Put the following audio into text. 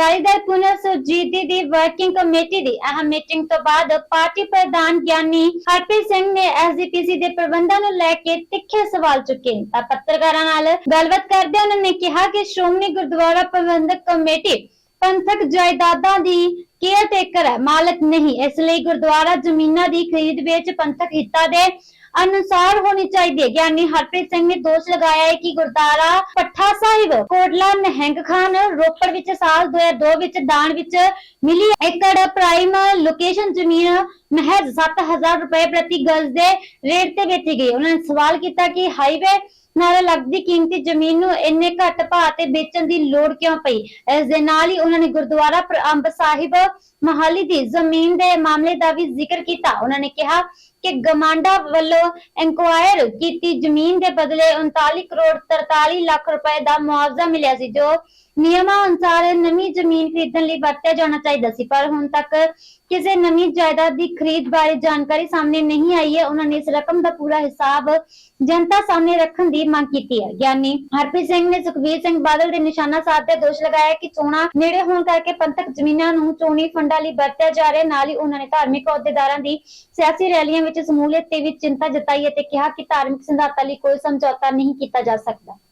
ਅਕਾਲੀ ਦਲ ਪੁਨਰ ਸੁਰਜੀਤ ਦੀ working committee ਦੀ ਅਹਿਮ ਮੀਟਿੰਗ ਤੋਂ ਬਾਅਦ ਪਾਰਟੀ ਪ੍ਰਧਾਨ ਗਿਆਨੀ ਹਰਪ੍ਰੀਤ ਸਿੰਘ ਨੇ ਐਸਜੀਪੀਸੀ ਦੇ ਪ੍ਰਬੰਧਾਂ ਨੂੰ ਲੈ ਕੇ ਤਿੱਖੇ ਸਵਾਲ ਚੁੱਕੇ ਤਾਂ ਪੱਤਰਕਾਰਾਂ ਨਾਲ ਗੱਲਬਾਤ ਕਰਦਿਆਂ ਉਹਨਾਂ ਨੇ ਕਿਹਾ ਕਿ ਸ਼੍ਰੋਮਣੀ ਗੁਰਦੁਆਰਾ ਪ੍ਰਬੰਧਕ ਕਮੇਟੀ ਪੰਥਕ ਜਾਇਦਾਦਾਂ ਦੀ ਕੇਅਰ ਟੇਕਰ ਹੈ, ਮਾਲਕ ਨਹੀਂ। ਇਸ ਲਈ ਗੁਰਦੁਆਰਾ ਜ਼ਮੀਨਾਂ ਦੀ ਖਰੀਦ ਵੇਚ ਪੰਥਕ ਹਿੱਤਾਂ ਦੇ ਅਨੁਸਾਰ ਹੋਣੀ ਚਾਹੀਦੀ ਹੈ। ਗਿਆਨੀ ਹਰਪ੍ਰੀਤ ਸਿੰਘ ਨੇ ਦੋਸ਼ ਲਗਾਇਆ ਹੈ ਕਿ ਗੁਰਦੁਆਰਾ ਪੱਠਾ ਸਾਹਿਬ, ਕੋਟਲਾ ਨਹਿੰਗ ਖਾਨ ਰੋਪੜ ਵਿੱਚ ਸਾਲ 2002 ਵਿੱਚ ਦਾਨ ਵਿੱਚ ਮਿਲੀ ਏਕੜ ਪ੍ਰਾਈਮ ਲੋਕੇਸ਼ਨ ਜ਼ਮੀਨ ਮਹਿਜ਼ 7000 ਰੁਪਏ ਪ੍ਰਤੀ ਗਜ਼ ਦੇ ਰੇਟ ਤੇ ਵੇਚੀ ਗਈ। ਉਹਨਾਂ ਨੇ ਸਵਾਲ ਕੀਤਾ ਕਿ ਹਾਈਵੇ ਨਾਲ ਲੱਗਦੀ ਕੀਮਤੀ ਜ਼ਮੀਨ ਨੂੰ ਇੰਨੇ ਘੱਟ ਭਾਅ ਤੇ ਵੇਚਣ ਦੀ ਲੋੜ ਕਿਉਂ ਪਈ? ਇਸ ਦੇ ਨਾਲ ਹੀ ਉਹਨਾਂ ਨੇ ਗੁਰਦੁਆਰਾ ਅੰਬ ਸਾਹਿਬ ਮਹਾਲੀ ਦੀ ਜ਼ਮੀਨ ਦੇ ਮਾਮਲੇ ਦਾ ਵੀ ਜ਼ਿਕਰ ਕੀਤਾ। ਉਹਨਾਂ ਨੇ ਕਿਹਾ ਕਿ ਗਮਾਂਡਾ ਵੱਲੋਂ ਇਨਕੁਆਇਰ ਕੀਤੀ ਜ਼ਮੀਨ ਦੇ ਬਦਲੇ 39 ਕਰੋੜ 43 ਲੱਖ ਰੁਪਏ ਦਾ ਮੁਆਵਜ਼ਾ ਮਿਲਿਆ ਸੀ, ਜੋ ਨਿਯਮਾਂ ਅਨੁਸਾਰ ਨਵੀਂ ਜ਼ਮੀਨ ਖਰੀਦਣ ਲਈ ਵਰਤਿਆ ਜਾਣਾ ਚਾਹੀਦਾ ਸੀ, ਪਰ ਹੁਣ ਤੱਕ ਕਿਸੇ ਨਵੀਂ ਜਾਇਦਾਦ ਦੀ ਖਰੀਦ ਬਾਰੇ ਜਾਣਕਾਰੀ ਸਾਹਮਣੇ ਨਹੀਂ ਆਈ ਹੈ। ਉਹਨਾਂ ਨੇ ਇਸ ਰਕਮ ਦਾ ਪੂਰਾ ਹਿਸਾਬ ਜਨਤਾ ਸਾਹਮਣੇ ਰੱਖਣ ਦੀ ਮੰਗ ਕੀਤੀ ਹੈ। ਗਿਆਨੀ ਹਰਪ੍ਰੀਤ ਸਿੰਘ ਨੇ ਸੁਖਵੀਰ ਸਿੰਘ ਬਾਦਲ ਦੇ ਨਿਸ਼ਾਨਾ ਸਾਧਦੇ ਦੋਸ਼ ਲਗਾਇਆ ਕਿ ਚੋਣਾਂ ਨੇੜੇ ਹੋਣ ਕਰਕੇ ਪੰਥਕ ਜ਼ਮੀਨਾਂ ਨੂੰ ਚੋਣੀ ਫੰਡਾਂ ਲਈ ਵਰਤਿਆ ਜਾ ਰਿਹਾ ਨਾਲ ਹੀ ਉਹਨਾਂ ਨੇ ਧਾਰਮਿਕ ਅਹੁਦੇਦਾਰਾਂ ਦੀ ਸਿਆਸੀ ਰੈਲੀਆਂ ਵਿੱਚ ਸਮੂਲੀਅਤ ਤੇ ਵੀ ਚਿੰਤਾ ਜਤਾਈ ਅਤੇ ਕਿਹਾ ਕਿ ਧਾਰਮਿਕ ਸਿਧਾਂਤਾਂ ਲਈ ਕੋਈ ਸਮਝੌਤਾ ਨਹੀਂ ਕੀਤਾ ਜਾ ਸਕਦਾ।